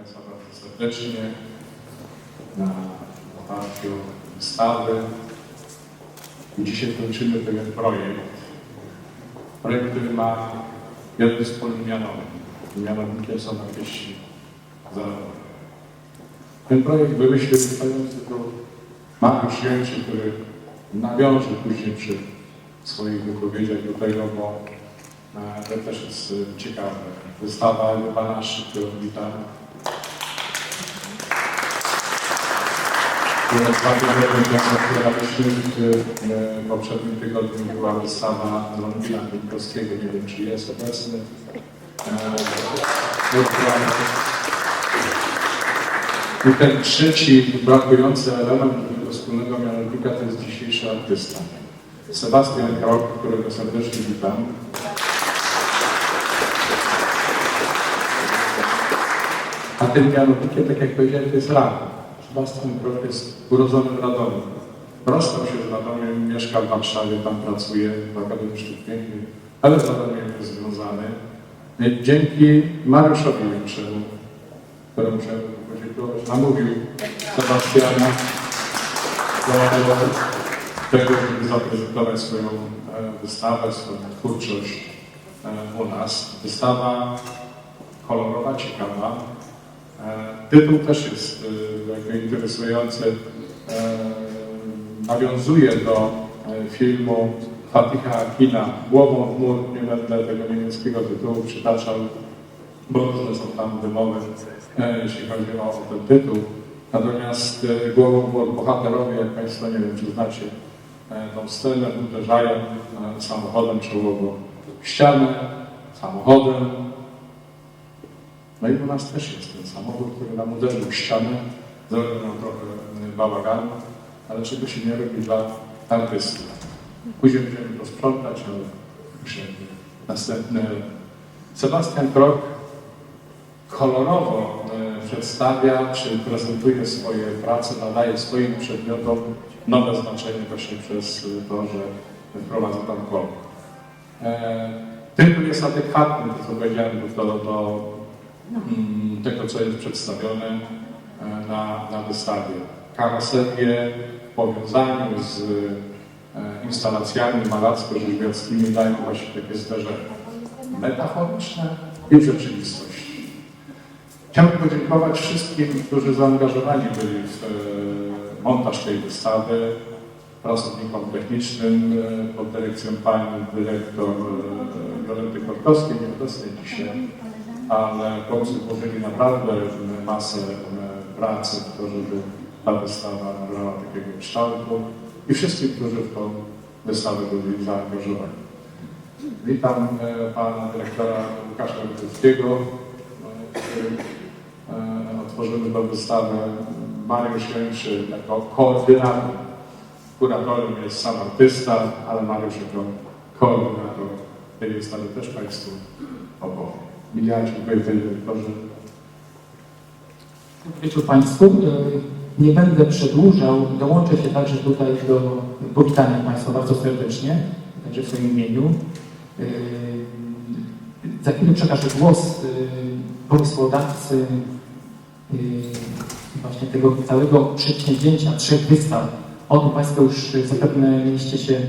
Państwa bardzo serdecznie na otwarciu wystawy. I dzisiaj kończymy pewien projekt. Projekt, który ma jeden wspólny mianownik. Mianownikiem są artyści zawodowi. Ten projekt wymyślił stojący tu Mariusz Jęczy, który nawiąże później przy swoich wypowiedziach do tego, bo e, to też jest ciekawe. Wystawa Ewy Banaszy, którą witam. Która jest bardzo dobrym która w e, poprzednim tygodniu była wystawa Longina Winkowskiego, nie wiem czy jest obecny. E, i ten trzeci brakujący element tego wspólnego mianownika to jest dzisiejszy artysta. Sebastian Krok, którego serdecznie witam. A tym mianownikiem, tak jak powiedziałem, to jest Radom. Sebastian Krok jest urodzony w Radomiu. Rozstał się z Radomiem, mieszka w Warszawie, tam pracuje w Akademii Sztuk Pięknych, ale z Radomiem jest związany. Dzięki Mariuszowi Jęczemu, któremu musiałem podziękować, namówił Sebastiana do tego, żeby zaprezentować swoją e, wystawę, swoją twórczość e, u nas. Wystawa kolorowa, ciekawa. E, Tytuł też jest e, jakby interesujący. E, Nawiązuje do filmu Fatiha Akina Głową w mur. Nie będę tego niemieckiego tytułu przytaczał, bo różne są tam wymowy, jeśli chodzi o ten tytuł. Natomiast głową w mur bohaterowie, jak Państwo nie wiem, czy znacie tą scenę, uderzają samochodem czołowo w ścianę, samochodem. No i u nas też jest ten samochód, który nam uderzył w ścianę, zrobił nam trochę e, bałaganu, ale czego się nie robi dla artysty. Później będziemy to sprzątać, ale muszę następny. Sebastian Krok kolorowo e, przedstawia, czy prezentuje swoje prace, nadaje swoim przedmiotom nowe znaczenie właśnie przez e, to, że wprowadza tam kolor. E, Tytuł jest adekwatny, to co powiedziałem, do, do, do tego, co jest przedstawione e, na, na wystawie. Karoserie w powiązaniu z e, instalacjami malacko-rzeźbiarskimi dają właśnie takie zderzenie metaforyczne i rzeczywistości. Chciałbym podziękować wszystkim, którzy zaangażowani byli w e, montaż tej wystawy, pracownikom technicznym pod dyrekcją pani dyrektor Jolenty Korkowskiej, nieobecnej dzisiaj, ale chłopcy włożyli naprawdę masę pracy w to, żeby ta wystawa nabrała takiego kształtu i wszystkim, którzy w tą wystawę byli zaangażowani. Witam e, pana dyrektora Łukasza Witeckiego, e, który e, otworzymy tę wystawę. Mariusz Jęczy jako koordynator. Kuratorem jest sam artysta, ale Mariusz jako koordynator tej wystawy też Państwu opowie. Ja dziękuję panie dyrektorze. Dobry wieczór Państwu. E, Nie będę przedłużał. Dołączę się także tutaj do powitania Państwa bardzo serdecznie, także w swoim imieniu. E, Za chwilę przekażę głos e, pomysłodawcy właśnie tego całego przedsięwzięcia, trzech wystaw. O tym Państwo już zapewne mieliście się,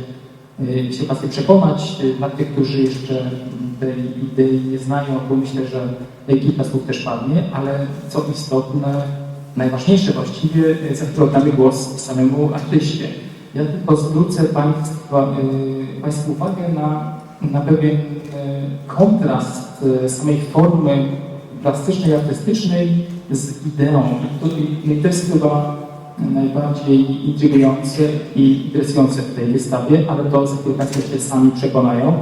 się Państwo przekonać. Dla tych, którzy jeszcze tej idei nie znają, bo myślę, że kilka słów też padnie, ale co istotne, najważniejsze właściwie, e, za chwilę oddamy głos samemu artyście. Ja tylko zwrócę Państwa, e, Państwu uwagę na, na pewien e, kontrast samej formy plastycznej, artystycznej z ideą. I to jest chyba najbardziej intrygujące i interesujące w tej wystawie, ale to za chwilę Państwo się sami przekonają.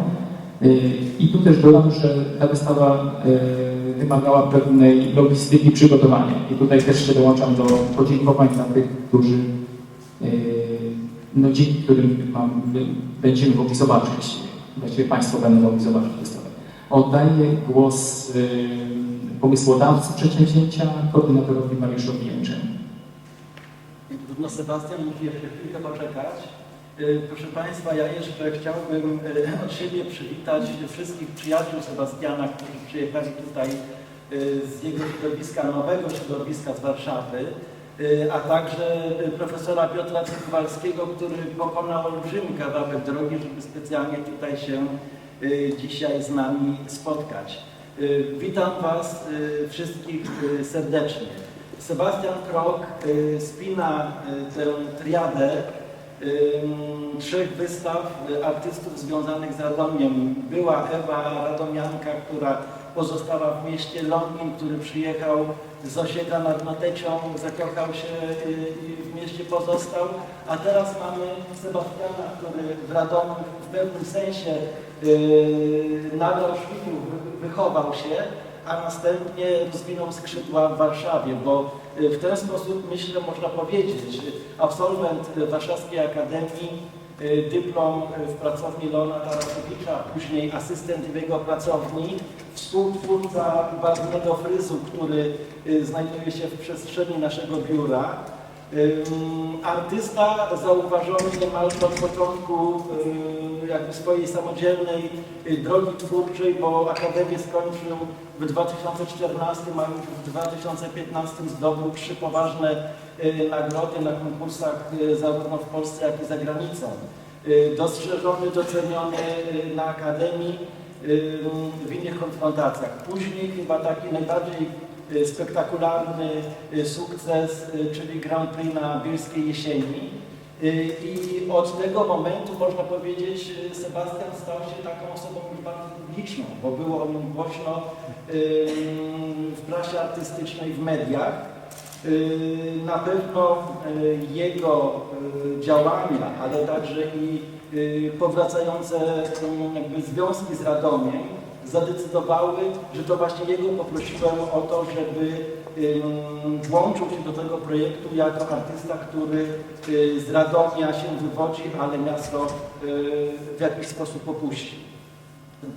I tu też dodam, że ta wystawa y, wymagała pewnej logistyki przygotowania. I tutaj też się dołączam do podziękowań dla tych, którzy, y, no dzięki którym mam, będziemy mogli zobaczyć, właściwie Państwo będą mogli zobaczyć wystawę. Oddaję głos pomysłodawcy przedsięwzięcia, koordynatorowi Mariuszowi Jęczemu. No Sebastian musi jeszcze chwilkę poczekać. Y, Proszę Państwa, ja jeszcze chciałbym y, od siebie przywitać wszystkich przyjaciół Sebastiana, którzy przyjechali tutaj y, z jego środowiska, nowego środowiska z Warszawy, a także profesora Piotra Cykowalskiego, który pokonał olbrzymi kawałek drogi, żeby specjalnie tutaj się dzisiaj z nami spotkać. Witam Was wszystkich serdecznie. Sebastian Krok spina tę triadę trzech wystaw y, artystów związanych z Radomiem. Była Ewa Radomianka, która pozostała w mieście Longin, który przyjechał z Osieka nad Notecią, zakochał się y, i w mieście pozostał, a teraz mamy Sebastiana, który w Radomiu w pewnym sensie y, szpiku wy- wychował się, a następnie rozwinął skrzydła w Warszawie, bo y, w ten sposób, myślę, można powiedzieć, absolwent Warszawskiej Akademii, y, dyplom w pracowni Leona Tarasowicza, później asystent w jego pracowni, współtwórca barwnego fryzu, który y, znajduje się w przestrzeni naszego biura, Artysta zauważony niemal od początku jakby swojej samodzielnej y, drogi twórczej, bo Akademię skończył w 2014, a już w 2015 zdobył trzy poważne y, nagrody na konkursach y, zarówno w Polsce, jak i za granicą. Dostrzeżony, doceniony na Akademii w innych konfrontacjach. Później chyba taki najbardziej spektakularny y, sukces, y, czyli Grand Prix na Bielskiej Jesieni. Y, I od tego momentu, można powiedzieć, y, Sebastian stał się taką osobą już bardzo publiczną, bo było o nim głośno y, w prasie artystycznej, w mediach. Y, Na pewno y, jego y, działania, ale także i y, powracające y, jakby związki z Radomiem zadecydowały, że to właśnie jego poprosiłem o to, żeby włączył się do tego projektu jako artysta, który y, z Radomia się wywodzi, ale miasto y, w jakiś sposób opuści.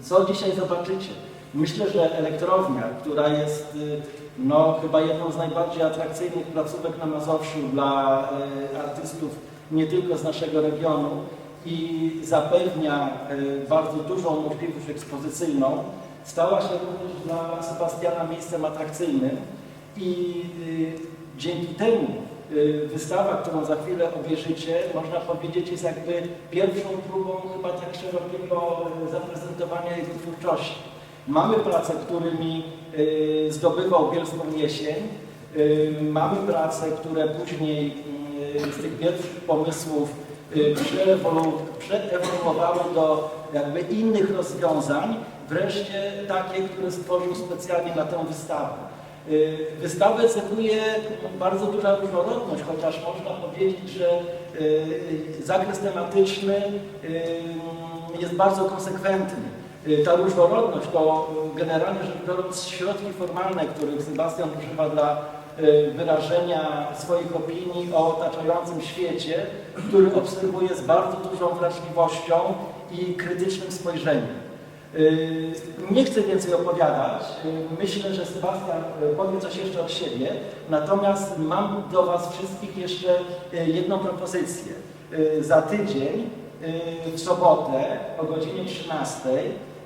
Co dzisiaj zobaczycie? Myślę, że elektrownia, która jest y, no, chyba jedną z najbardziej atrakcyjnych placówek na Mazowszu dla artystów nie tylko z naszego regionu i zapewnia y, bardzo dużą możliwość ekspozycyjną, stała się również dla Sebastiana miejscem atrakcyjnym. I y, dzięki temu y, wystawa, którą za chwilę obejrzycie, można powiedzieć jest jakby pierwszą próbą chyba tak szerokiego zaprezentowania jego twórczości. Mamy prace, którymi zdobywał Bielską Jesień, mamy prace, które później z tych pierwszych pomysłów y, przeewoluowały do jakby innych rozwiązań, wreszcie takie, które stworzył specjalnie na tę wystawę. Y, Wystawę cechuje bardzo duża różnorodność, chociaż można powiedzieć, że y, zakres tematyczny jest bardzo konsekwentny. Ta różnorodność to generalnie rzecz biorąc środki formalne, których Sebastian używa dla wyrażenia swoich opinii o otaczającym świecie, który obserwuje z bardzo dużą wrażliwością i krytycznym spojrzeniem. Y, Nie chcę więcej opowiadać. Y, Myślę, że Sebastian powie coś jeszcze od siebie. Natomiast mam do Was wszystkich jeszcze jedną propozycję. Za tydzień, w sobotę o godzinie 13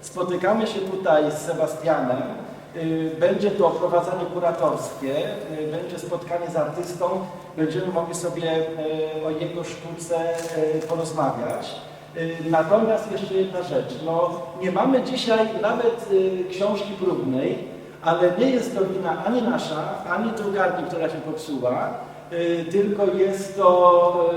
spotykamy się tutaj z Sebastianem. Y, Będzie to prowadzenie kuratorskie, y, będzie spotkanie z artystą, będziemy mogli sobie y, o jego sztuce porozmawiać. Natomiast jeszcze jedna rzecz. No, nie mamy dzisiaj nawet książki próbnej, ale nie jest to wina ani nasza, ani drukarni, która się popsuła, tylko jest to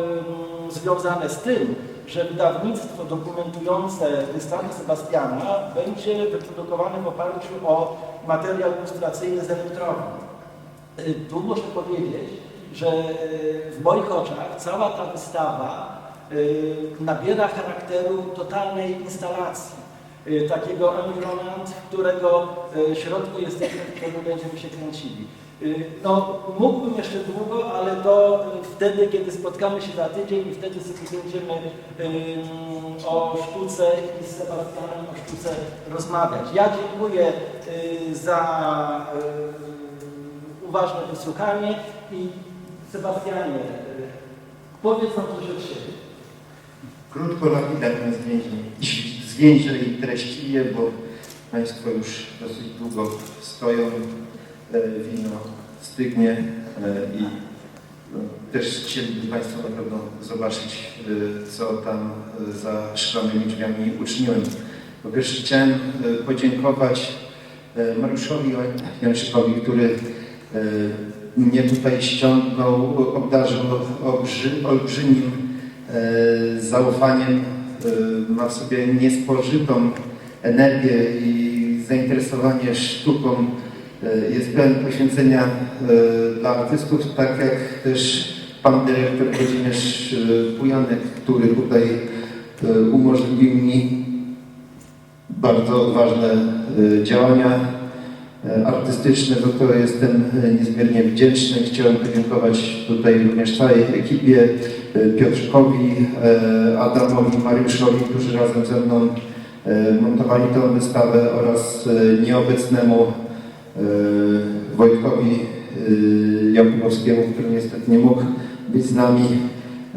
związane z tym, że wydawnictwo dokumentujące wystawę Sebastiana będzie wyprodukowane w oparciu o materiał ilustracyjny z elektrowni. Y, Tu muszę powiedzieć, że y, w moich oczach cała ta wystawa y, nabiera charakteru totalnej instalacji. Takiego environment, którego środku jesteśmy, w którym będziemy się kręcili. Y, No, mógłbym jeszcze długo, ale to y, wtedy, kiedy spotkamy się za tydzień i wtedy sobie będziemy ym, o sztuce i z Sebastianem o sztuce rozmawiać. Ja dziękuję y, za y, uważne wysłuchanie i Sebastianie, y, powiedz nam coś od siebie. Krótko, zwięźli, zwięźle i treściwie, bo Państwo już dosyć długo stoją, wino stygnie e, i no, też chcieliby Państwo na pewno zobaczyć, e, co tam e, za szklanymi drzwiami uczyniłem. Po pierwsze chciałem e, podziękować e, Mariuszowi Janszykowi, który e, mnie tutaj ściągnął, obdarzył olbrzy- olbrzymim e, zaufaniem, e, ma w sobie niespożytą energię i zainteresowanie sztuką, e, jest pełen poświęcenia e, dla artystów, tak jak też pan dyrektor Kazimierz e, Pujanek, który tutaj e, umożliwił mi bardzo odważne e, działania e, artystyczne, za które jestem e, niezmiernie wdzięczny. Chciałem podziękować tutaj również całej ekipie, e, Piotrkowi, e, Adamowi, Mariuszowi, którzy razem ze mną e, montowali tę wystawę oraz e, nieobecnemu e, Wojtkowi e, Jakubowskiemu, który niestety nie mógł być z nami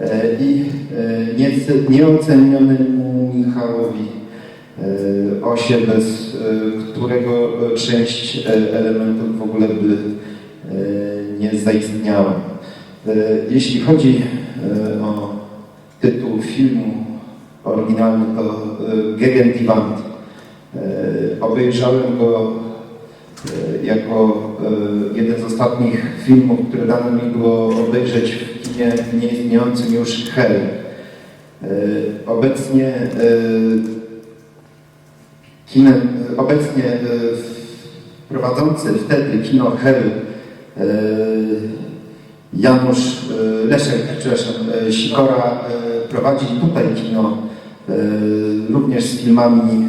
e, i e, nieocenionemu Michałowi e, Osie, bez e, którego e, część e, elementów w ogóle by e, nie zaistniała. E, Jeśli chodzi e, o tytuł filmu oryginalny, to e, Gegen die Wand. E, Obejrzałem go e, jako e, jeden z ostatnich filmów, które dano mi było obejrzeć w kinie nieistniejącym już Hell. E, Obecnie e, kinem, obecnie e, prowadzący wtedy kino Hell e, Janusz e, Leszek, przepraszam, e, Sikora e, prowadzi tutaj kino e, również z filmami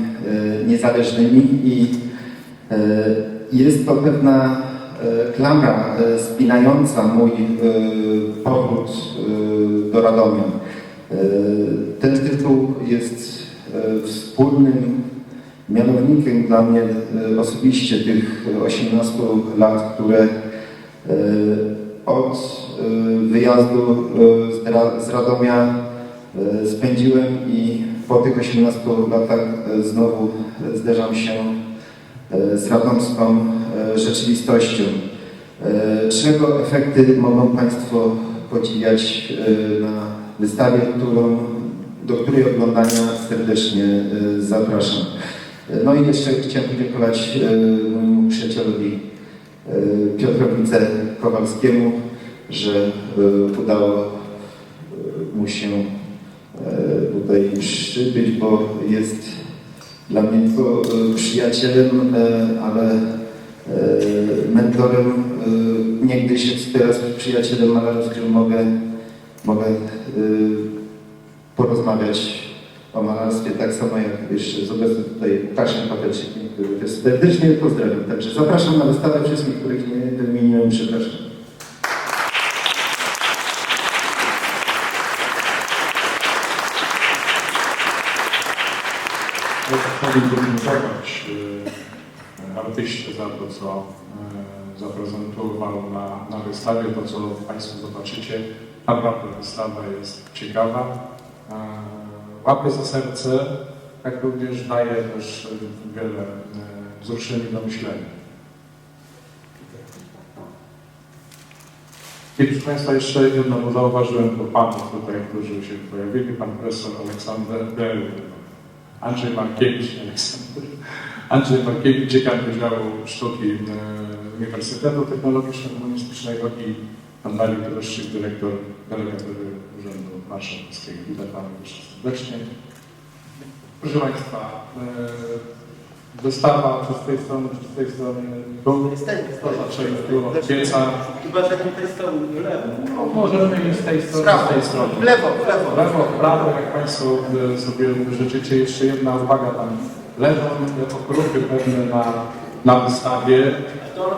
e, niezależnymi i e, jest to pewna e, klamra e, spinająca mój e, powrót do Radomia. Ten tytuł jest wspólnym mianownikiem dla mnie osobiście tych 18 lat, które od wyjazdu z Ra- z Radomia spędziłem i po tych 18 latach znowu zderzam się z radomską e, rzeczywistością. E, Czego efekty mogą Państwo podziwiać e, na wystawie, którą, do której oglądania serdecznie e, zapraszam. E, No i jeszcze chciałem podziękować e, mojemu przyjacielowi e, Piotrowi C. Kowalskiemu, że e, udało e, mu się e, tutaj przybyć, bo jest dla mnie nie tylko e, przyjacielem, e, ale e, mentorem, e, niegdyś teraz przyjacielem malarzem, z którym mogę, mogę e, porozmawiać o malarstwie, tak samo jak jeszcze z obecnym tutaj Łukaszem Paterczykiem, który też serdecznie pozdrawiam. Także zapraszam na wystawę wszystkich, których nie wymieniłem, przepraszam. Ja chciałbym podziękować y, artyście za to, co y, zaprezentował na, na wystawie, to co Państwo zobaczycie. Naprawdę wystawa jest ciekawa. E, Łapie za serce, jak również daje też wiele wzruszeń do myślenia. I proszę Państwa, jeszcze jedno, bo zauważyłem po panów tutaj, którzy się pojawili, pan profesor Aleksander Bell, Andrzej Markiewicz, Aleksander. Andrzej Markiewicz, dziekan Wydziału Sztuki e, Uniwersytetu Technologiczno-Humanistycznego i pan Dariusz Droszczyk, dyrektor delegatury Urzędu Marszałkowskiego. Witam Pana serdecznie. Proszę Państwa, e, wystawa czy z tej strony, czy z tej strony, tej to zaczęli tu od pieca. Chyba, że tutaj są w lewo. No, możemy i z tej strony, z tej strony. W lewo, w lewo. Lewo, w prawo, jak Państwo e, sobie życzycie. Jeszcze jedna uwaga tam. Leżą okruchy pewne na, na wystawie.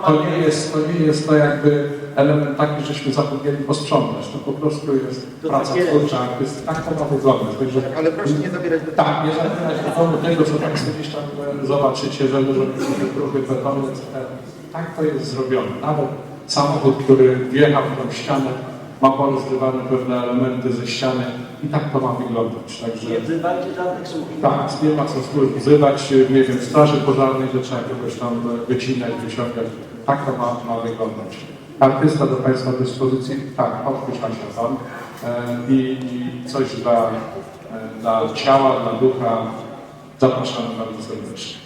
To nie, jest, to nie jest to jakby element taki, żeśmy zapomnieli posprzątać. To po prostu jest To praca tak jest. twórcza artysty. Tak to ma wyglądać. Także, Ale proszę nie zabierać do tak, nie zabierać do domu tego, co Państwo gdzieś tam e, zobaczycie, że leżą okruchy betonu, etc. Tak to jest zrobione. Nawet samochód, który wjechał w tą ścianę, ma porozrywane pewne elementy ze ściany i tak to ma wyglądać. Także Nie wzywajcie żadnych służb. tak, nie ma co służb wzywać, nie wiem, straży pożarnej, że trzeba kogoś tam wycinać, wyciągać. Tak to ma, ma wyglądać. Artysta do Państwa dyspozycji, tak, odpuszcza się Pan e, i, i coś dla, e, dla ciała, dla ducha. Zapraszamy bardzo serdecznie.